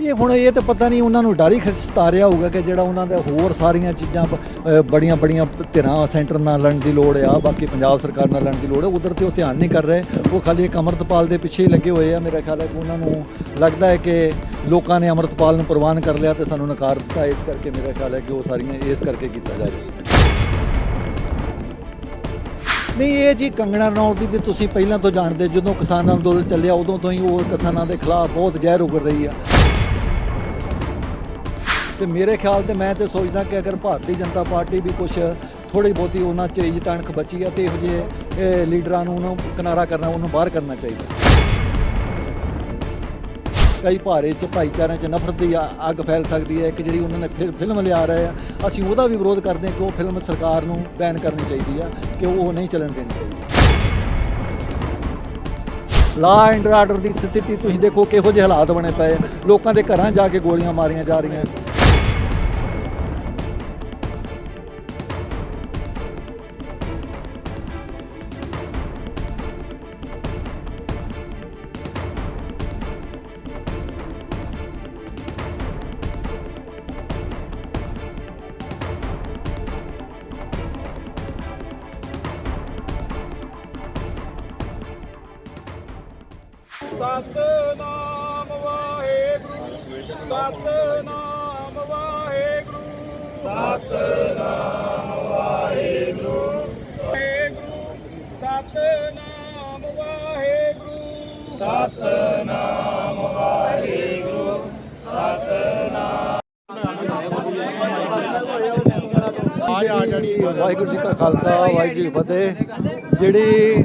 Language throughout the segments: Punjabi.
ਇਹ ਹੁਣ ਇਹ ਤਾਂ ਪਤਾ ਨਹੀਂ ਉਹਨਾਂ ਨੂੰ ਡਰ ਹੀ ਖ- ਹੋਊਗਾ ਕਿ ਜਿਹੜਾ ਉਹਨਾਂ ਦੇ ਹੋਰ ਸਾਰੀਆਂ ਚੀਜ਼ਾਂ ਬ- ਬੜੀਆਂ ਬੜੀਆਂ ਧਿਰਾਂ, ਸੈਂਟਰ ਨਾਲ ਲੜਨ ਦੀ ਲੋੜ ਆ, ਬਾਕੀ ਪੰਜਾਬ ਸਰਕਾਰ ਨਾਲ ਲੜਨ ਦੀ ਲੋੜ ਹੈ ਉਧਰ ਤੇ ਉਹ ਧਿਆਨ ਨਹੀਂ ਕਰ ਰਹੇ। ਉਹ ਖਾਲੀ ਇੱਕ ਅਮਰਤਪਾਲ ਦੇ ਪਿੱਛੇ ਹੀ ਲੱਗੇ ਹੋਏ ਆ, ਮੇਰਾ ਖਿਆਲ ਹੈ ਕਿ ਉਹਨਾਂ ਨੂੰ ਲੱਗਦਾ ਹੈ ਕਿ ਲੋਕਾਂ ਨੇ ਅਮਰਤਪਾਲ ਨੂੰ ਪ੍ਰਵਾਨ ਕਰ ਲਿਆ ਤੇ ਸਾਨੂੰ ਨਕਾਰ ਦਿੱਤਾ, ਇਸ ਕਰਕੇ ਮੇਰਾ ਖਿਆਲ ਹੈ ਕਿ ਉਹ ਸਾਰੀਆਂ ਇਸ ਕਰਕੇ ਕੀਤਾ ਜਾ ਰਿਹਾ। ਨਹੀਂ, ਇਹ ਜੀ ਕੰਗਣਾ ਰਣੌਤ ਦੀ ਤੇ ਤੁਸੀਂ ਪਹਿਲਾਂ ਤੋਂ ਜਾਣਦੇ ਜਦੋਂ ਕਿਸਾਨ ਅੰਦੋਲਨ ਚੱਲਿਆ, ਉਦੋਂ ਤੋਂ ਹੀ ਉਹ ਕਿਸਾਨਾਂ ਦੇ ਖਿਲਾਫ ਬਹੁਤ ਜ਼ਹਿਰ ਉਗਰ ਰਹੀ ਆ। ਤੇ ਮੇਰੇ ਖਿਆਲ ਤੇ ਮੈਂ ਤੇ ਸੋਚਦਾ ਕਿ ਅਗਰ ਭਾਰਤੀ ਜਨਤਾ ਪਾਰਟੀ ਵੀ ਕੁਝ ਥੋੜੀ ਬਹੁਤੀ ਉਹਨਾਂ ਚ ਇੱਜ਼ਤ ਅਣਖ ਬਚੀ ਆ ਤੇ ਇਹੋ ਜਿਹੇ ਲੀਡਰਾਂ ਨੂੰ ਉਹਨੂੰ ਕਿਨਾਰਾ ਕਰਨਾ, ਉਹਨੂੰ ਬਾਹਰ ਕਰਨਾ ਚਾਹੀਦਾ। ਕਈ ਭਾਰੇ ਚ, ਭਾਈਚਾਰਿਆਂ ਚ ਨਫ਼ਰਤ ਦੀ ਅੱਗ ਫੈਲ ਸਕਦੀ ਹੈ। ਕਿ ਜਿਹੜੀ ਉਹਨਾਂ ਨੇ ਫਿਰ ਫਿਲਮ ਲਿਆ ਰਹੇ ਆ, ਅਸੀਂ ਉਹਦਾ ਵੀ ਵਿਰੋਧ ਕਰਦੇ ਹਾਂ ਕਿ ਉਹ ਫਿਲਮ ਸਰਕਾਰ ਨੂੰ ਬੈਨ ਕਰਨੀ ਚਾਹੀਦੀ ਆ, ਕਿ ਉਹ ਨਹੀਂ ਚੱਲਣ ਦੇਣੀ ਚਾਹੀਦੀ। ਲਾ ਐਂਡ ਆਰਡਰ ਦੀ ਸਥਿਤੀ ਤੁਸੀਂ ਦੇਖੋ ਕਿਹੋ ਜਿਹੇ ਹਾਲਾਤ ਬਣੇ ਪਏ ਲੋਕਾਂ ਦੇ ਘਰਾਂ ਜਾ ਕੇ ਗੋਲੀਆਂ ਮਾਰੀਆਂ ਜਾ ਰਹੀਆਂ। ਸਤਨਾਮ ਵਾਹਿਗੁਰੂ ਸਤਨਾਮ ਵਾਹਿਗੁਰੂ। ਸਤਨਾਮ ਵਾਹਿਗੁਰੂ। ਵਾਹਿਗੁਰੂ ਸਤਨਾਮ ਵਾਹਿਗੁਰੂ। ਵਾਹਿਗੁਰੂ। ਜੀ ਕਾ ਖਾਲਸਾ ਵਾਹਿਗੁਰੂ ਜੀ ਫਤਿਹ। ਜਿਹੜੀ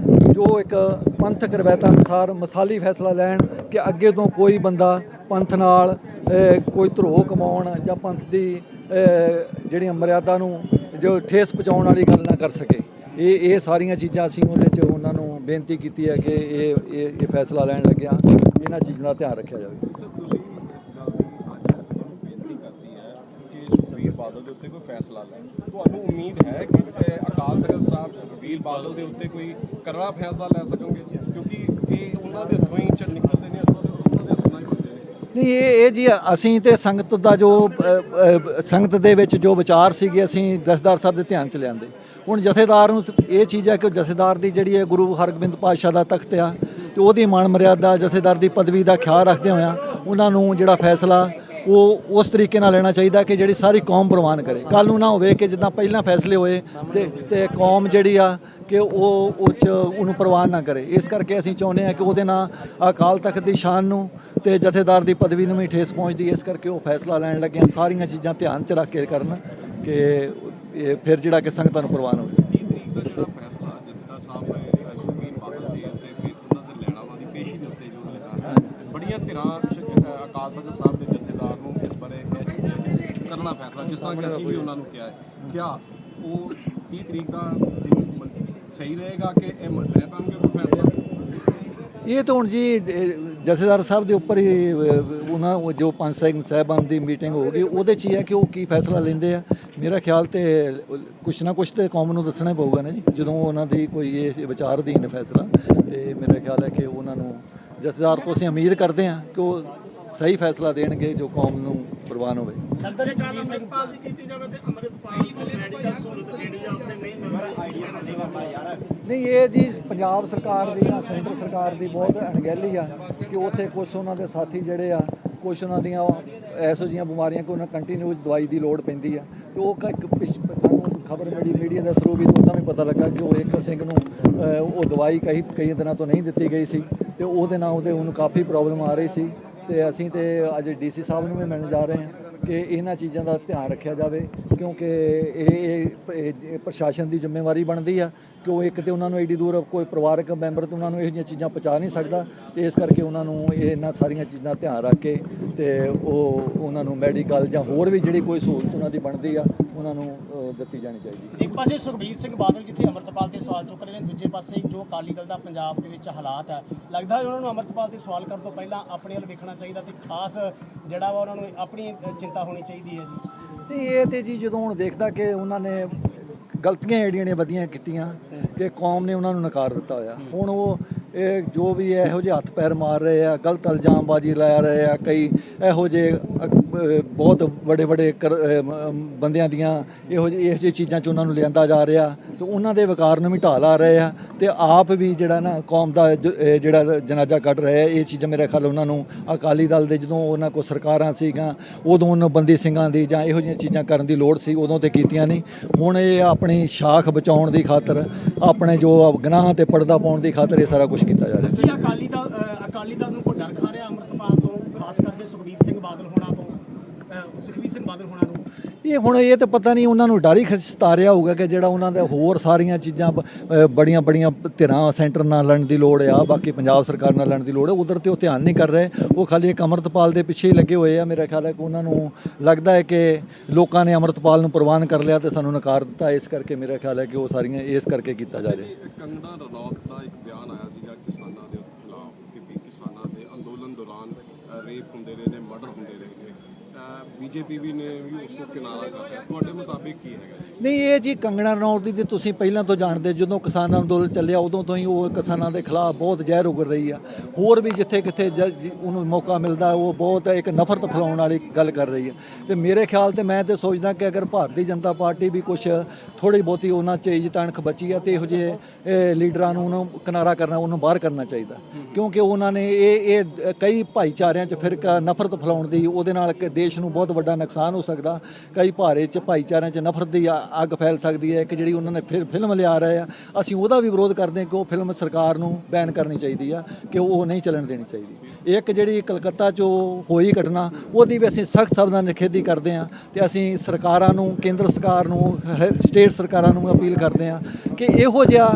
ਜੋ ਇੱਕ ਪੰਥਕ ਰਵਾਇਤਾਂ ਅਨੁਸਾਰ ਮਸਾਲੀ ਫੈਸਲਾ ਲੈਣ ਕਿ ਅੱਗੇ ਤੋਂ ਕੋਈ ਬੰਦਾ ਪੰਥ ਨਾਲ ਕੋਈ ਧਰੋਹ ਕਮਾਉਣ ਜਾਂ ਪੰਥ ਦੀ ਜਿਹੜੀਆਂ ਮਰਿਆਦਾ ਨੂੰ ਜੋ ਠੇਸ ਪਹੁੰਚਾਉਣ ਵਾਲੀ ਗੱਲ ਨਾ ਕਰ ਸਕੇ। ਇਹ ਇਹ ਸਾਰੀਆਂ ਚੀਜ਼ਾਂ ਅਸੀਂ ਉਹਦੇ 'ਚ ਉਹਨਾਂ ਨੂੰ ਬੇਨਤੀ ਕੀਤੀ ਹੈ ਕਿ ਇਹ ਇਹ ਇਹ ਫੈਸਲਾ ਲੈਣ ਲੱਗਿਆ, ਇਹਨਾਂ ਚੀਜ਼ਾਂ ਦਾ ਧਿਆਨ ਰੱਖਿਆ ਜਾਵੇ ਬੇਨਤੀ ਕਰਦੀ ਹੈ ਕਿ ਸੁਖਬੀਰ ਬਾਦਲ ਦੇ ਉੱਤੇ ਕੋਈ ਫੈਸਲਾ ਲੈ। ਤੁਹਾਨੂੰ ਉਮੀਦ ਹੈ ਕਿ ਅਕਾਲ ਤਖਤ ਸਾਹਿਬ ਸੁਖਬੀਰ ਬਾਦਲ ਦੇ ਉੱਤੇ ਕੋਈ ਕਰੜਾ ਫੈਸਲਾ ਲੈ ਸਕਣਗੇ? ਕਿਉਂਕਿ ਇਹ ਉਹਨਾਂ ਦੇ ਹੱਥੋਂ ਹੀ ਚ ਨਿਕਲਦੇ ਨੇ, ਉਹਨਾਂ ਦੇ ਹੱਥੋਂ ਹੀ ਹੁੰਦੇ ਨੇ। ਨਹੀਂ, ਇਹ ਇਹ ਜੀ, ਅਸੀਂ ਤੇ ਸੰਗਤ ਦਾ ਜੋ ਸੰਗਤ ਦੇ ਵਿੱਚ ਜੋ ਵਿਚਾਰ ਸੀਗੇ, ਅਸੀਂ ਦਸਦਾਰ ਸਾਹਿਬ ਦੇ ਧਿਆਨ ਚ ਲਿਆਂਦੇ। ਹੁਣ ਜਥੇਦਾਰ ਨੂੰ ਇਹ ਚੀਜ਼ ਹੈ ਕਿ ਜਥੇਦਾਰ ਦੀ ਜਿਹੜੀ ਹੈ ਗੁਰੂ ਹਰਗੋਬਿੰਦ ਪਾਤਸ਼ਾਹ ਦਾ ਤਖਤ ਆ, ਤੇ ਉਹਦੀ ਮਾਣ ਮਰਿਆਦਾ ਜਥੇਦਾਰ ਦੀ ਪਦਵੀ ਦਾ ਖਿਆਲ ਰੱਖਦੇ ਹੋਇਆਂ ਉਹਨਾਂ ਨੂੰ ਜਿਹੜਾ ਫੈਸਲਾ ਉਹ ਉਸ ਤਰੀਕੇ ਨਾਲ ਲੈਣਾ ਚਾਹੀਦਾ ਕਿ ਜਿਹੜੀ ਸਾਰੀ ਕੌਮ ਪ੍ਰਵਾਨ ਕਰੇ। ਕੱਲ ਨੂੰ ਨਾ ਹੋਵੇ ਕਿ ਜਿੱਦਾਂ ਪਹਿਲਾਂ ਫੈਸਲੇ ਹੋਏ ਤੇ ਤੇ ਕੌਮ ਜਿਹੜੀ ਆ ਕਿ ਉਹ ਉਹ 'ਚ ਉਹਨੂੰ ਪ੍ਰਵਾਨ ਨਾ ਕਰੇ। ਇਸ ਕਰਕੇ ਅਸੀਂ ਚਾਹੁੰਦੇ ਹਾਂ ਕਿ ਉਹਦੇ ਨਾਲ ਅਕਾਲ ਤਖਤ ਦੀ ਸ਼ਾਨ ਨੂੰ ਤੇ ਜਥੇਦਾਰ ਦੀ ਪਦਵੀ ਨੂੰ ਵੀ ਠੇਸ ਪਹੁੰਚਦੀ ਹੈ। ਇਸ ਕਰਕੇ ਉਹ ਫੈਸਲਾ ਲੈਣ ਲੱਗਿਆ। ਸਾਰੀਆਂ ਚੀਜ਼ਾਂ ਧਿਆਨ 'ਚ ਰੱਖ ਕੇ ਕਰਨ ਕਿ ਇਹ ਫਿਰ ਜਿਹੜਾ ਕਿ ਸੰਗਤਾਂ ਨੂੰ ਪ੍ਰਵਾਨ ਹੋਵੇ। ਬੜੀਆਂ ਧਿਰਾਂ ਅਕਾਲ ਤਖਤ ਸਾਹਿਬ ਦੇ ਜਥੇਦਾਰ ਨੂੰ ਇਸ ਬਾਰੇ ਕਹਿ ਚੁੱਕੇ ਕਿ ਕਰਨਾ ਫੈਸਲਾ। ਜਿਸ ਤਰ੍ਹਾਂ ਕਿ ਅਸੀਂ ਵੀ ਉਹਨਾਂ ਨੂੰ ਕਿਹਾ ਹੈ। ਕਿਆ ਉਹ 30 ਤਰੀਕ ਦਾ ਸਹੀ ਰਹੇਗਾ ਕਿ ਇਹ ਲੈ ਪਾਉਣਗੇ ਕੋਈ ਫੈਸਲਾ? ਇਹ ਤਾਂ ਹੁਣ ਜੀ ਜਥੇਦਾਰ ਸਾਹਿਬ ਦੇ ਉੱਪਰ ਹੀ ਉਹਨਾਂ ਜੋ ਪੰਜ ਸਿੰਘ ਸਾਹਿਬਾਨ ਦੀ ਮੀਟਿੰਗ ਹੋਊਗੀ, ਉਹਦੇ 'ਚ ਹੀ ਹੈ ਕਿ ਉਹ ਕੀ ਫੈਸਲਾ ਲੈਂਦੇ ਆ। ਮੇਰਾ ਖਿਆਲ ਤੇ ਕੁਛ ਨਾ ਕੁਛ ਤੇ ਕੌਮ ਨੂੰ ਦੱਸਣਾ ਹੀ ਪਊਗਾ ਨਾ ਜੀ, ਜਦੋਂ ਉਹਨਾਂ ਦੀ ਕੋਈ ਇਹ ਵਿਚਾਰ ਅਧੀਨ ਫੈਸਲਾ। ਤੇ ਮੇਰਾ ਖਿਆਲ ਹੈ ਕਿ ਉਹਨਾਂ ਨੂੰ ਜਥੇਦਾਰ ਤੋਂ ਅਸੀਂ ਉਮੀਦ ਕਰਦੇ ਹਾਂ ਕਿ ਉਹ ਸਹੀ ਫੈਸਲਾ ਦੇਣਗੇ ਜੋ ਕੌਮ ਨੂੰ ਪ੍ਰਵਾਨ ਹੋਵੇ। ਅੰਦਰ ਸੁਖਬੀਰ ਸਿੰਘ ਪਾਲ ਦੀ ਕੀਤੀ ਜਾਵੇ ਤੇ ਅੰਮ੍ਰਿਤਪਾਲ ਦੀ ਮੈਡੀਕਲ ਸਹੂਲਤ ਜਿਹੜੀ ਆ ਆਪਣੇ ਨਹੀਂ ਮਿਲਦੀ। ਆਈਡੀਆ ਨਾਲ ਦੇਗਾ ਯਾਰ। ਨਹੀਂ ਇਹ ਜੀ ਪੰਜਾਬ ਸਰਕਾਰ ਦੀ ਜਾਂ ਸੈਂਟਰ ਸਰਕਾਰ ਦੀ ਬਹੁਤ ਅਣਗਹਿਲੀ ਆ ਕਿ ਉੱਥੇ ਕੁਝ ਉਹਨਾਂ ਦੇ ਸਾਥੀ ਜਿਹੜੇ ਆ ਕੁਝ ਉਹਨਾਂ ਦੀਆਂ ਐਸੋ ਜੀਆਂ ਬਿਮਾਰੀਆਂ ਕਿ ਉਹਨਾਂ ਕੰਟੀਨਿਊ ਦਵਾਈ ਦੀ ਲੋੜ ਪੈਂਦੀ ਆ। ਤੇ ਉਹ ਇੱਕ ਪਿਛ- ਸਾਨੂੰ ਖਬਰ ਮਿਲੀ ਮੀਡੀਆ ਦੇ ਥਰੂ ਵੀ ਉਦੋਂ ਵੀ ਪਤਾ ਲੱਗਾ ਕਿ ਉਹ ਇੱਕ ਸਿੰਘ ਨੂੰ ਉਹ ਦਵਾਈ ਕਈ ਕਈ ਦਿਨਾਂ ਤੋਂ ਨਹੀਂ ਦਿੱਤੀ ਗਈ ਸੀ ਤੇ ਉਹਦੇ ਨਾਲ ਉਹਦੇ ਉਹਨੂੰ ਕਾਫੀ ਪ੍ਰੋਬਲਮ ਆ ਰਹੀ ਸੀ। ਤੇ ਅਸੀਂ ਤੇ ਅੱਜ ਡੀਸੀ ਸਾਹਿਬ ਨੂੰ ਵੀ ਮਿਲਣ ਜਾ ਰਹੇ ਹਾਂ ਕਿ ਇਹਨਾਂ ਚੀਜ਼ਾਂ ਦਾ ਧਿਆਨ ਰੱਖਿਆ ਜਾਵੇ, ਕਿਉਂਕਿ ਇਹ, ਇਹ- ਪ੍ਰਸ਼ਾਸਨ ਦੀ ਜ਼ਿੰਮੇਵਾਰੀ ਬਣਦੀ ਆ ਕਿ ਉਹ ਇੱਕ ਤੇ ਉਹਨਾਂ ਨੂੰ ਐਡੀ ਦੂਰ ਕੋਈ ਪਰਿਵਾਰਕ ਮੈਂਬਰ ਤੇ ਉਹਨਾਂ ਨੂੰ ਇਹੋ ਜਿਹੀਆਂ ਚੀਜ਼ਾਂ ਪਹੁੰਚਾ ਨਹੀਂ ਸਕਦਾ ਤੇ ਇਸ ਕਰਕੇ ਉਹਨਾਂ ਨੂੰ ਇਹ ਇਹਨਾਂ ਸਾਰੀਆਂ ਚੀਜ਼ਾਂ ਧਿਆਨ ਰੱਖ ਕੇ ਤੇ ਉਹ ਉਹਨਾਂ ਨੂੰ ਮੈਡੀਕਲ ਜਾਂ ਹੋਰ ਵੀ ਜਿਹੜੀ ਕੋਈ ਸਹੂਲਤ ਉਹਨਾਂ ਦੀ ਬਣਦੀ ਆ ਉਹਨਾਂ ਨੂੰ ਦਿੱਤੀ ਜਾਣੀ ਚਾਹੀਦੀ। ਇੱਕ ਪਾਸੇ ਸੁਖਬੀਰ ਸਿੰਘ ਬਾਦਲ ਜਿੱਥੇ ਅੰਮ੍ਰਿਤਪਾਲ ਤੇ ਸਵਾਲ ਚੁੱਕ ਰਹੇ ਨੇ ਦੂਜੇ ਪਾਸੇ ਜੋ ਅਕਾਲੀ ਦਲ ਦਾ ਪੰਜਾਬ ਦੇ ਵਿੱਚ ਹਾਲਾਤ ਹੈ ਲੱਗਦਾ ਉਹਨਾਂ ਨੂੰ ਅੰਮ੍ਰਿਤਪਾਲ ਤੇ ਸਵਾਲ ਕਰਨ ਤੋਂ ਪਹਿਲਾਂ ਆਪਣੇ ਵੱਲ ਵੇਖਣਾ ਚਾਹੀਦਾ ਤੇ ਖਾਸ ਜਿਹੜਾ ਵਾ ਉਹਨਾਂ ਨੂੰ ਆਪਣੀ ਚਿੰਤਾ ਹੋਣੀ ਚਾਹੀਦੀ ਹੈ ਜੀ। ਨਹੀਂ ਇਹ ਤੇ ਜੀ ਜਦੋਂ ਹੁਣ ਦੇਖਦਾ ਕਿ ਉਹਨਾਂ ਨੇ ਗਲਤੀਆਂ ਜਿਹੜੀਆਂ ਨੇ ਵਧੀਆਂ ਕੀਤੀਆਂ ਕਿ ਕੌਮ ਨੇ ਉਹਨਾਂ ਨੂੰ ਨਕਾਰ ਦਿੱਤਾ ਹੋਇਆ। ਹੁਣ ਉਹ ਇਹ ਜੋ ਵੀ ਇਹੋ ਜਿਹੇ ਹੱਥ ਪੈਰ ਮਾਰ ਰਹੇ ਆ ਗਲਤ ਇਲਜ਼ਾਮਬਾਜ਼ੀ ਲਾ ਰਹੇ ਆ ਕਈ ਇਹੋ ਜਿਹੇ ਬਹੁਤ ਵੱਡੇ ਵੱਡੇ ਕਰ- ਬੰਦਿਆਂ ਦੀਆਂ ਇਹੋ ਜਿਹੇ, ਇਹੋ ਜਿਹੀ ਚੀਜ਼ਾਂ 'ਚ ਉਹਨਾਂ ਨੂੰ ਲਿਆਂਦਾ ਜਾ ਰਿਹਾ। ਤੇ ਉਹਨਾਂ ਦੇ ਵਕਾਰ ਨੂੰ ਵੀ ਢਾਲ ਆ ਰਹੇ ਆ। ਤੇ ਆਪ ਵੀ ਜਿਹੜਾ ਨਾ ਕੌਮ ਦਾ ਜਿਹੜਾ ਜਨਾਜ਼ਾ ਕੱਢ ਰਹੇ ਆ, ਇਹ ਚੀਜ਼ਾਂ ਮੇਰੇ ਖਿਆਲ ਉਹਨਾਂ ਨੂੰ ਅਕਾਲੀ ਦਲ ਦੇ ਜਦੋਂ ਉਹਨਾਂ ਕੋ ਸਰਕਾਰਾਂ ਸੀਗੀਆਂ, ਉਦੋਂ ਉਹਨਾਂ ਬੰਦੀ ਸਿੰਘਾਂ ਦੀ ਜਾਂ ਇਹੋ ਜਿਹੀਆਂ ਚੀਜ਼ਾਂ ਕਰਨ ਦੀ ਲੋੜ ਸੀ, ਉਦੋਂ ਤੇ ਕੀਤੀਆਂ ਨਹੀਂ। ਹੁਣ ਇਹ ਆਪਣੀ ਸ਼ਾਖ ਬਚਾਉਣ ਦੀ ਖਾਤਰ, ਆਪਣੇ ਜੋ ਗੁਨਾਹ ਤੇ ਪਰਦਾ ਪਾਉਣ ਦੀ ਖਾਤਰ ਇਹ ਸਾਰਾ ਕੁਝ ਕੀਤਾ ਜਾ ਰਿਹਾ। ਕੀ ਅਕਾਲੀ ਦਲ ਅਕਾਲੀ ਦਲ ਨੂੰ ਕੋਈ ਡਰ ਖਾ ਰਿਹਾ ਅੰਮ੍ਰਿਤਪਾਲ ਤੋਂ, ਖਾਸ ਕਰਕੇ ਸੁਖਬੀਰ ਸਿੰਘ ਬਾਦਲ ਹੋਣਾ ਤੋਂ? ਅ, ਸੁਖਬੀਰ ਸਿੰਘ ਬਾਦਲ ਹੋਣਾ ਨੂੰ? ਇਹ ਹੁਣ ਇਹ ਤਾਂ ਪਤਾ ਨਹੀਂ ਉਹਨਾਂ ਨੂੰ ਡਰ ਹੀ ਸਤਾਰਿਆ ਹੋਊਗਾ ਕਿ ਜਿਹੜਾ ਉਹਨਾਂ ਦੇ ਹੋਰ ਸਾਰੀਆਂ ਚੀਜ਼ਾਂ ਬੜੀਆਂ ਬੜੀਆਂ ਧਿਰਾਂ ਸੈਂਟਰ ਨਾਲ ਲੜਨ ਦੀ ਲੋੜ ਆ ਬਾਕੀ ਪੰਜਾਬ ਸਰਕਾਰ ਨਾਲ ਲੜਨ ਦੀ ਲੋੜ ਹੈ ਉਧਰ ਤੇ ਉਹ ਧਿਆਨ ਨਹੀਂ ਕਰ ਰਹੇ। ਉਹ ਖਾਲੀ ਇੱਕ ਅਮਰਤਪਾਲ ਦੇ ਪਿੱਛੇ ਹੀ ਲੱਗੇ ਹੋਏ ਆ ਮੇਰਾ ਖਿਆਲ ਹੈ ਕਿ ਉਹਨਾਂ ਨੂੰ ਲੱਗਦਾ ਹੈ ਕਿ ਲੋਕਾਂ ਨੇ ਅਮਰਤਪਾਲ ਨੂੰ ਪ੍ਰਵਾਨ ਕਰ ਲਿਆ ਤੇ ਸਾਨੂੰ ਨਕਾਰ ਦਿੱਤਾ ਇਸ ਕਰਕੇ ਮੇਰਾ ਖਿਆਲ ਹੈ ਕਿ ਉਹ ਸਾਰੀਆਂ ਇਸ ਕਰਕੇ ਕੀਤਾ ਜਾ ਰਿਹਾ ਕੰਗਣਾ ਰਣੌਤ ਦਾ ਇੱਕ ਬਿਆਨ ਆਇਆ ਸੀਗਾ ਕਿਸਾਨਾਂ ਦੇ ਖਿਲਾਫ ਕਿ ਕਿਸਾਨਾਂ ਦੇ ਅੰਦੋਲਨ ਦੌਰਾਨ ਰੇਪ ਹੁੰਦੇ ਰਹੇ ਨੇ ਮਰਡਰ ਹੁੰਦੇ ਰਹੇ ਨੇ। ਬੀਜੇਪੀ ਵੀ ਨੇ ਵੀ ਉਸ ਨੂੰ ਕਿਨਾਰਾ ਕਰ ਲਿਆ। ਤੁਹਾਡੇ ਮੁਤਾਬਿਕ ਕੀ ਹੈਗਾ? ਨਹੀਂ ਇਹ ਜੀ ਕੰਗਣਾ ਰਣੌਤ ਦੀ ਤੇ ਤੁਸੀਂ ਪਹਿਲਾਂ ਤੋਂ ਜਾਣਦੇ ਜਦੋਂ ਕਿਸਾਨ ਅੰਦੋਲਨ ਚੱਲਿਆ ਉਦੋਂ ਤੋਂ ਹੀ ਉਹ ਕਿਸਾਨਾਂ ਦੇ ਖਿਲਾਫ ਬਹੁਤ ਜ਼ਹਿਰ ਉਗਰ ਰਹੀ ਆ। ਹੋਰ ਵੀ ਜਿੱਥੇ ਕਿੱਥੇ ਉਹਨੂੰ ਮੌਕਾ ਮਿਲਦਾ ਉਹ ਬਹੁਤ ਇੱਕ ਨਫ਼ਰਤ ਫੈਲਾਉਣ ਵਾਲੀ ਗੱਲ ਕਰ ਰਹੀ ਹੈ ਤੇ ਮੇਰੇ ਖਿਆਲ ਤੇ ਮੈਂ ਤੇ ਸੋਚਦਾ ਕਿ ਅਗਰ ਭਾਰਤੀ ਜਨਤਾ ਪਾਰਟੀ ਵੀ ਕੁਝ ਥੋੜੀ ਬਹੁਤੀ ਉਹਨਾਂ 'ਚ ਇੱਜ਼ਤ ਅਣਖ ਬਚੀ ਆ ਤੇ ਇਹੋ ਜਿਹੇ ਲੀਡਰਾਂ ਨੂੰ ਉਹਨੂੰ ਕਿਨਾਰਾ ਕਰਨਾ ਉਹਨੂੰ ਬਾਹਰ ਕਰਨਾ ਚਾਹੀਦਾ। ਕਿਉਂਕਿ ਉਹਨਾਂ ਨੇ ਇਹ ਇਹ ਕਈ ਭਾਈਚਾਰਿਆਂ 'ਚ ਫਿਰ ਨਫ਼ਰਤ ਫੈਲਾਉਣ ਦੀ ਉਹਦੇ ਨਾਲ ਦੇਸ਼ ਨੂੰ ਬਹੁਤ ਵੱਡਾ ਨੁਕਸਾਨ ਹੋ ਸਕਦਾ। ਕਈ ਭਾਰੇ 'ਚ, ਭਾਈਚਾਰਿਆਂ 'ਚ ਨਫ਼ਰਤ ਦੀ ਆ- ਅੱਗ ਫੈਲ ਸਕਦੀ ਹੈ। ਕਿ ਜਿਹੜੀ ਉਹਨਾਂ ਨੇ ਫਿਰ ਫਿਲਮ ਲਿਆ ਰਹੇ ਆ, ਅਸੀਂ ਉਹਦਾ ਵੀ ਵਿਰੋਧ ਕਰਦੇ ਹਾਂ ਕਿ ਉਹ ਫਿਲਮ ਸਰਕਾਰ ਨੂੰ ਬੈਨ ਕਰਨੀ ਚਾਹੀਦੀ ਆ, ਕਿ ਉਹ ਨਹੀਂ ਚੱਲਣ ਦੇਣੀ ਚਾਹੀਦੀ। ਇੱਕ ਜਿਹੜੀ ਕਲਕੱਤਾ 'ਚ ਉਹ ਹੋਈ ਘਟਨਾ, ਉਹਦੀ ਵੀ ਅਸੀਂ ਸਖਤ ਸ਼ਬਦਾਂ ਨਾਲ ਨਿਖੇਧੀ ਕਰਦੇ ਹਾਂ ਤੇ ਅਸੀਂ ਸਰਕਾਰਾਂ ਨੂੰ, ਕੇਂਦਰ ਸਰਕਾਰ ਨੂੰ ਸਟੇਟ ਸਰਕਾਰਾਂ ਨੂੰ ਅਪੀਲ ਕਰਦੇ ਹਾਂ ਕਿ ਇਹੋ ਜਿਹਾ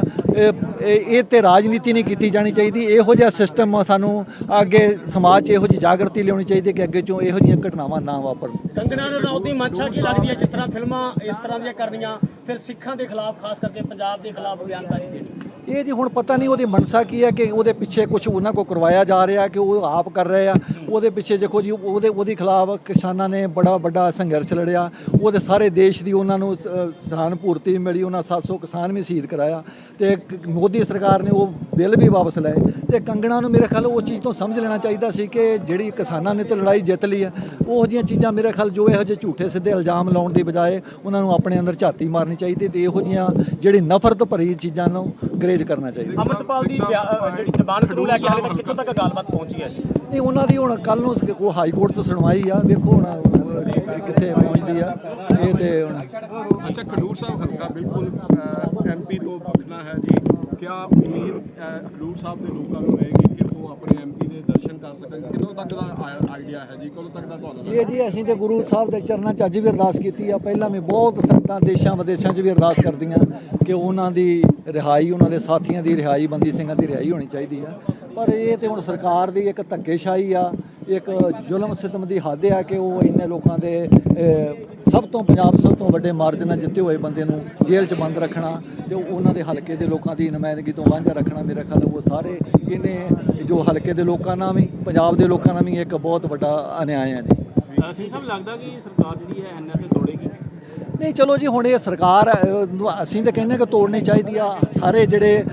ਇਹ ਤੇ ਰਾਜਨੀਤੀ ਨਹੀਂ ਕੀਤੀ ਜਾਣੀ ਚਾਹੀਦੀ। ਇਹੋ ਜਿਹਾ ਸਿਸਟਮ ਸਾਨੂੰ ਅੱਗੇ ਸਮਾਜ 'ਚ ਇਹੋ ਜਿਹੀ ਜਾਗਰਤੀ ਲਿਆਉਣੀ ਚਾਹੀਦੀ ਕਿ ਅੱਗੇ ਚੋਂ ਇਹੋ ਜਿਹੀਆਂ ਘਟਨਾਵਾਂ ਨਾ ਵਾਪਰਨ। ਕੰਗਣਾ ਰਣੌਤ ਦੀ ਮਨਸ਼ਾ ਕੀ ਲੱਗਦੀ ਹੈ? ਜਿਸ ਤਰ੍ਹਾਂ ਫਿਲਮਾਂ ਇਸ ਤਰ੍ਹਾਂ ਦੀਆਂ ਕਰਨੀਆਂ, ਫਿਰ ਸਿੱਖਾਂ ਦੇ ਖਿਲਾਫ, ਖਾਸ ਕਰਕੇ ਪੰਜਾਬ ਦੇ ਖਿਲਾਫ ਬਿਆਨਬਾਜ਼ੀ ਦੇਣੀ। ਇਹ ਜੀ ਹੁਣ ਪਤਾ ਨਹੀਂ ਉਹਦੀ ਮਨਸਾ ਕੀ ਹੈ ਕਿ ਉਹਦੇ ਪਿੱਛੇ ਕੁਝ ਉਹਨਾਂ ਕੋ ਕਰਵਾਇਆ ਜਾ ਰਿਹਾ ਕਿ ਉਹ ਆਪ ਕਰ ਰਹੇ ਆ। ਉਹਦੇ ਪਿੱਛੇ ਦੇਖੋ ਜੀ, ਉਹਦੇ ਉਹਦੇ ਖਿਲਾਫ ਕਿਸਾਨਾਂ ਨੇ ਬੜਾ ਵੱਡਾ ਸੰਘਰਸ਼ ਲੜਿਆ। ਉਹਦੇ ਸਾਰੇ ਦੇਸ਼ ਦੀ ਉਹਨਾਂ ਨੂੰ ਸਹਾਨ ਪੂਰਤੀ ਮਿਲੀ, ਉਹਨਾਂ 700 ਕਿਸਾਨ ਵੀ ਸ਼ਹੀਦ ਕਰਾਇਆ। ਤੇ ਮੋਦੀ ਸਰਕਾਰ ਨੇ ਉਹ ਬਿੱਲ ਵੀ ਵਾਪਸ ਲਏ। ਤੇ ਕੰਗਣਾ ਨੂੰ ਮੇਰੇ ਖਿਆਲ ਉਹ ਚੀਜ਼ ਤੋਂ ਸਮਝ ਲੈਣਾ ਚਾਹੀਦਾ ਸੀ ਕਿ ਜਿਹੜੀ ਕਿਸਾਨਾਂ ਨੇ ਤੇ ਲੜਾਈ ਜਿੱਤ ਲਈ ਹੈ, ਉਹ ਜਿਹੀਆਂ ਚੀਜ਼ਾਂ ਮੇਰੇ ਖਿਆਲ ਜੋ ਇਹੋ ਜਿਹੇ ਝੂਠੇ ਸਿੱਧੇ ਇਲਜ਼ਾਮ ਲਾਉਣ ਦੀ ਬਜਾਏ ਉਹਨਾਂ ਨੂੰ ਆਪਣੇ ਅੰਦਰ ਝਾਤੀ ਮਾਰਨੀ ਚਾਹੀਦੀ ਤੇ ਇਹੋ ਜਿਹੀਆਂ ਜਿਹੜੀ ਨਫ਼ਰਤ ਭਰੀ ਚੀਜ਼ਾਂ ਨੂੰ ਗਰੇਜ ਕਰਨਾ ਚਾਹੀਦਾ। ਅੰਮ੍ਰਿਤਪਾਲ ਦੀ ਜਿਹੜੀ ਜ਼ਬਾਨ ਨੂੰ ਲੈ ਕੇ ਹਾਲੇ ਤੱਕ ਕਿੱਥੋਂ ਤੱਕ ਗੱਲਬਾਤ ਪਹੁੰਚੀ ਹੈ ਜੀ? ਨਹੀਂ ਉਹਨਾਂ ਦੀ ਹੁਣ ਕੱਲ ਨੂੰ ਕੋ ਹਾਈ ਕੋਰਟ 'ਚ ਸੁਣਵਾਈ ਆ। ਵੇਖੋ ਹੁਣ ਕਿੱਥੇ ਪਹੁੰਚਦੀ ਆ। ਇਹ ਤੇ ਹੁਣ ਅੱਛਾ ਖਡੂਰ ਸਾਹਿਬ ਹਲਕਾ ਬਿਲਕੁਲ ਐਮਪੀ ਤੋਂ ਵੱਖਣਾ ਹੈ ਜੀ ਕਿਆ ਉਮੀਦ ਖਡੂਰ ਸਾਹਿਬ ਦੇ ਲੋਕਾਂ ਨੂੰ ਰਹੇਗੀ ਕਿ ਉਹ ਆਪਣੇ ਐਮਪੀ ਦੇ ਦਰਸ਼ਨ ਕਰ ਸਕਣ? ਕਿਦੋਂ ਤੱਕ ਦਾ ਆਈਡੀਆ ਹੈ ਜੀ? ਕਦੋਂ ਤੱਕ ਦਾ ਤੁਹਾਨੂੰ ਇਹ ਜੀ ਅਸੀਂ ਤੇ ਗੁਰੂ ਸਾਹਿਬ ਦੇ ਚਰਨਾਂ 'ਚ ਅੱਜ ਵੀ ਅਰਦਾਸ ਕੀਤੀ ਆ। ਪਹਿਲਾਂ ਵੀ ਬਹੁਤ ਸੰਗਤਾਂ ਦੇਸ਼ਾਂ ਵਿਦੇਸ਼ਾਂ 'ਚ ਵੀ ਅਰਦਾਸ ਕਰਦੀਆਂ ਕਿ ਉਹਨਾਂ ਦੀ ਰਿਹਾਈ ਉਹਨਾਂ ਦੇ ਸਾਥੀਆਂ ਦੀ, ਰਿਹਾਈ ਬੰਦੀ ਸਿੰਘਾਂ ਦੀ ਰਿਹਾਈ ਹੋਣੀ ਚਾਹੀਦੀ ਆ। ਪਰ ਇਹ ਤੇ ਹੁਣ ਸਰਕਾਰ ਦੀ ਇੱਕ ਧੱਕੇਸ਼ਾਹੀ ਆ, ਇੱਕ ਜ਼ੁਲਮ ਸਿਤਮ ਦੀ ਹੱਦ ਆ ਕਿ ਉਹ ਇੰਨੇ ਲੋਕਾਂ ਦੇ ਸਭ ਤੋਂ ਪੰਜਾਬ ਸਭ ਤੋਂ ਵੱਡੇ ਮਾਰਜਨ ਨਾਲ ਜਿੱਤੇ ਹੋਏ ਬੰਦੇ ਨੂੰ ਜੇਲ੍ਹ 'ਚ ਬੰਦ ਰੱਖਣਾ ਤੇ ਉਹਨਾਂ ਦੇ ਹਲਕੇ ਦੇ ਲੋਕਾਂ ਦੀ ਨੁਮਾਇੰਦਗੀ ਤੋਂ ਵਾਂਝਾ ਰੱਖਣਾ ਮੇਰੇ ਖਿਆਲ ਉਹ ਸਾਰੇ ਇਹਨੇ ਜੋ ਹਲਕੇ ਦੇ ਲੋਕਾਂ ਨਾਲ ਵੀ, ਪੰਜਾਬ ਦੇ ਲੋਕਾਂ ਨਾਲ ਵੀ ਇੱਕ ਬਹੁਤ ਵੱਡਾ ਅਨਿਆਏ ਹੈ ਜੀ। ਸਿੰਘ ਸਾਹਿਬ, ਲੱਗਦਾ ਕਿ ਸਰਕਾਰ ਜਿਹੜੀ ਹੈ ਐਨਐਸਏ ਨਹੀਂ, ਚਲੋ ਜੀ, ਹੁਣ ਇਹ ਸਰਕਾਰ ਅਸੀਂ ਤਾਂ ਕਹਿੰਦੇ ਕਿ ਤੋੜਨੀ ਚਾਹੀਦੀ ਆ। ਸਾਰੇ ਜਿਹੜੇ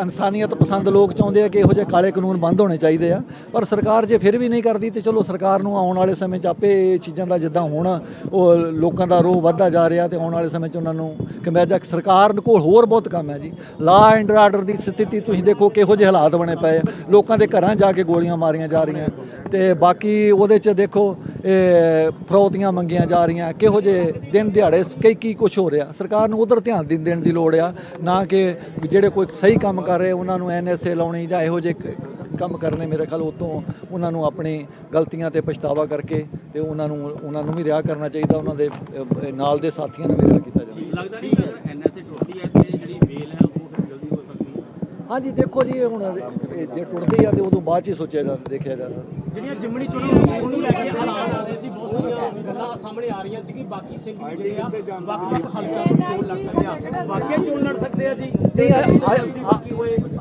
ਇਨਸਾਨੀਅਤ ਪਸੰਦ ਲੋਕ ਚਾਹੁੰਦੇ ਆ ਕਿ ਇਹੋ ਜਿਹੇ ਕਾਲੇ ਕਾਨੂੰਨ ਬੰਦ ਹੋਣੇ ਚਾਹੀਦੇ ਆ। ਪਰ ਸਰਕਾਰ ਜੇ ਫਿਰ ਵੀ ਨਹੀਂ ਕਰਦੀ ਤੇ ਚਲੋ ਸਰਕਾਰ ਨੂੰ ਆਉਣ ਵਾਲੇ ਸਮੇਂ 'ਚ ਆਪੇ ਇਹ ਚੀਜ਼ਾਂ ਦਾ ਜਿੱਦਾਂ ਹੁਣ ਉਹ ਲੋਕਾਂ ਦਾ ਰੋਹ ਵੱਧਦਾ ਜਾ ਰਿਹਾ ਤੇ ਆਉਣ ਵਾਲੇ ਸਮੇਂ 'ਚ ਉਹਨਾਂ ਨੂੰ ਕਿ ਕਮੈਜਾ ਸਰਕਾਰ ਕੋਲ ਹੋਰ ਬਹੁਤ ਕੰਮ ਹੈ ਜੀ। ਲਾ ਐਂਡ ਆਰਡਰ ਦੀ ਸਥਿਤੀ ਤੁਸੀਂ ਦੇਖੋ ਕਿਹੋ ਜਿਹੇ ਹਾਲਾਤ ਬਣੇ ਪਏ ਆ। ਲੋਕਾਂ ਦੇ ਘਰਾਂ ਜਾ ਕੇ ਗੋਲੀਆਂ ਮਾਰੀਆਂ ਜਾ ਰਹੀਆਂ। ਤੇ ਬਾਕੀ ਉਹਦੇ 'ਚ ਦੇਖੋ, ਇਹ ਫਰੌਤੀਆਂ ਮੰਗੀਆਂ ਜਾ ਰਹੀਆਂ। ਕਿਹੋ ਜਿਹੇ ਦਿਨ ਦਿਹਾੜੇ ਕਈ ਕੀ ਕੁਝ ਹੋ ਰਿਹਾ। ਸਰਕਾਰ ਨੂੰ ਉਧਰ ਧਿਆਨ ਦੇਣ ਦੇਣ ਦੀ ਲੋੜ ਆ। ਨਾ ਕਿ ਜਿਹੜੇ ਕੋਈ ਸਹੀ ਕੰਮ ਕਰ ਰਹੇ ਉਹਨਾਂ ਨੂੰ ਐਨਐਸਏ ਲਾਉਣੀ ਜਾਂ ਇਹੋ ਜਿਹੇ ਕੰਮ ਕਰਨੇ ਮੇਰੇ ਖਿਆਲ ਉਤੋਂ ਉਹਨਾਂ ਨੂੰ ਆਪਣੀ ਗਲਤੀਆਂ ਤੇ ਪਛਤਾਵਾ ਕਰਕੇ ਤੇ ਉਹਨਾਂ ਨੂੰ ਉਹਨਾਂ ਨੂੰ ਵੀ ਰਿਹਾ ਕਰਨਾ ਚਾਹੀਦਾ ਉਹਨਾਂ ਦੇ ਨਾਲ ਦੇ ਸਾਥੀਆਂ ਨੂੰ ਵੀ ਰਿਹਾ ਕੀਤਾ ਜਾਵੇ। ਲੱਗਦਾ ਨਹੀਂ ਅਗਰ ਐਨਐਸਏ ਟੁੱਟਦੀ ਹੈ ਤੇ ਜਿਹੜੀ ਵੇਲ ਹੈ ਹਾਂਜੀ ਦੇਖੋ ਜੀ ਹੁਣ ਜੇ ਟੁੱਟਦੇ ਆ ਤੇ ਉਦੋਂ ਬਾਅਦ ਚ ਹੀ ਸੋਚਿਆ ਜਾ ਦੇਖਿਆ ਜਾਂਦਾ ਜਿਹੜੀਆਂ ਜਿਮਣੀ ਚੋਣਾਂ ਉਹਨੂੰ ਲੈ ਕੇ ਹਾਲਾਤ ਆ ਰਹੇ ਸੀ ਬਹੁਤ ਸਾਰੀਆਂ ਗੱਲਾਂ ਸਾਹਮਣੇ ਆ ਰਹੀਆਂ ਸੀ ਕਿ ਬਾਕੀ ਸਿੰਘ ਵੀ ਜਿਹੜੇ ਆ ਵੱਖ ਵੱਖ ਹਲਕਿਆਂ ਤੋਂ ਚੋਣ ਲੜ ਸਕਦੇ ਆ। ਵਾਕਿਆ ਚੋਣ ਲੜ ਸਕਦੇ ਆ ਜੀ? ਬਾਕੀ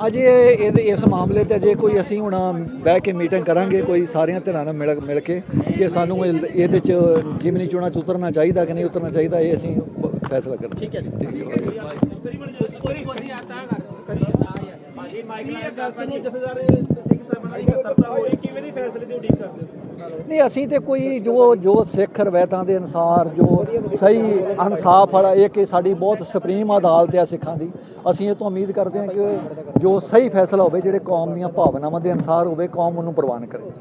ਅਜੇ ਇਸ ਮਾਮਲੇ ਤੇ ਅਜੇ ਕੋਈ ਅਸੀਂ ਹੁਣ ਬਹਿ ਕੇ ਮੀਟਿੰਗ ਕਰਾਂਗੇ ਕੋਈ ਸਾਰੀਆਂ ਧਿਰਾਂ ਨਾਲ ਮਿਲ ਮਿਲ ਕੇ ਕਿ ਸਾਨੂੰ ਇਹ- ਇਹਦੇ ਚ ਜਿਮਨੀ ਚੋਣਾਂ ਚ ਉਤਰਨਾ ਚਾਹੀਦਾ ਕਿ ਨਹੀਂ ਉਤਰਨਾ ਚਾਹੀਦਾ ਇਹ ਅਸੀਂ ਫੈਸਲਾ ਕਰਾਂਗੇ। ਠੀਕ ਹੈ ਜੀ। ਭਾਜੀ ਮਾਈਕਲ ਜਸਟਿਨ ਨੂੰ ਜਥੇਦਾਰ ਸਿੰਘ ਸਾਹਿਬਾਨ ਦੀ ਕਰਤਾ ਹੋਈ? ਕਿਵੇਂ ਦੀ ਫੈਸਲੇ ਦੀ ਉਡੀਕ ਕਰਦੇ ਸੀ ਨਹੀਂ ਅਸੀਂ ਤੇ ਕੋਈ ਜੋ ਜੋ ਸਿੱਖ ਰਵਾਇਤਾਂ ਦੇ ਅਨੁਸਾਰ ਜੋ ਸਹੀ ਇਨਸਾਫ ਵਾਲਾ ਇਹ ਕਿ ਸਾਡੀ ਬਹੁਤ ਸੁਪਰੀਮ ਅਦਾਲਤ ਹੈ ਸਿੱਖਾਂ ਦੀ। ਅਸੀਂ ਇਹ ਤੋਂ ਉਮੀਦ ਕਰਦੇ ਹਾਂ ਕਿ ਜੋ ਸਹੀ ਫੈਸਲਾ ਹੋਵੇ ਜਿਹੜੇ ਕੌਮ ਦੀਆਂ ਭਾਵਨਾਵਾਂ ਦੇ ਅਨੁਸਾਰ ਹੋਵੇ ਕੌਮ ਉਹਨੂੰ ਪ੍ਰਵਾਨ ਕਰੇ।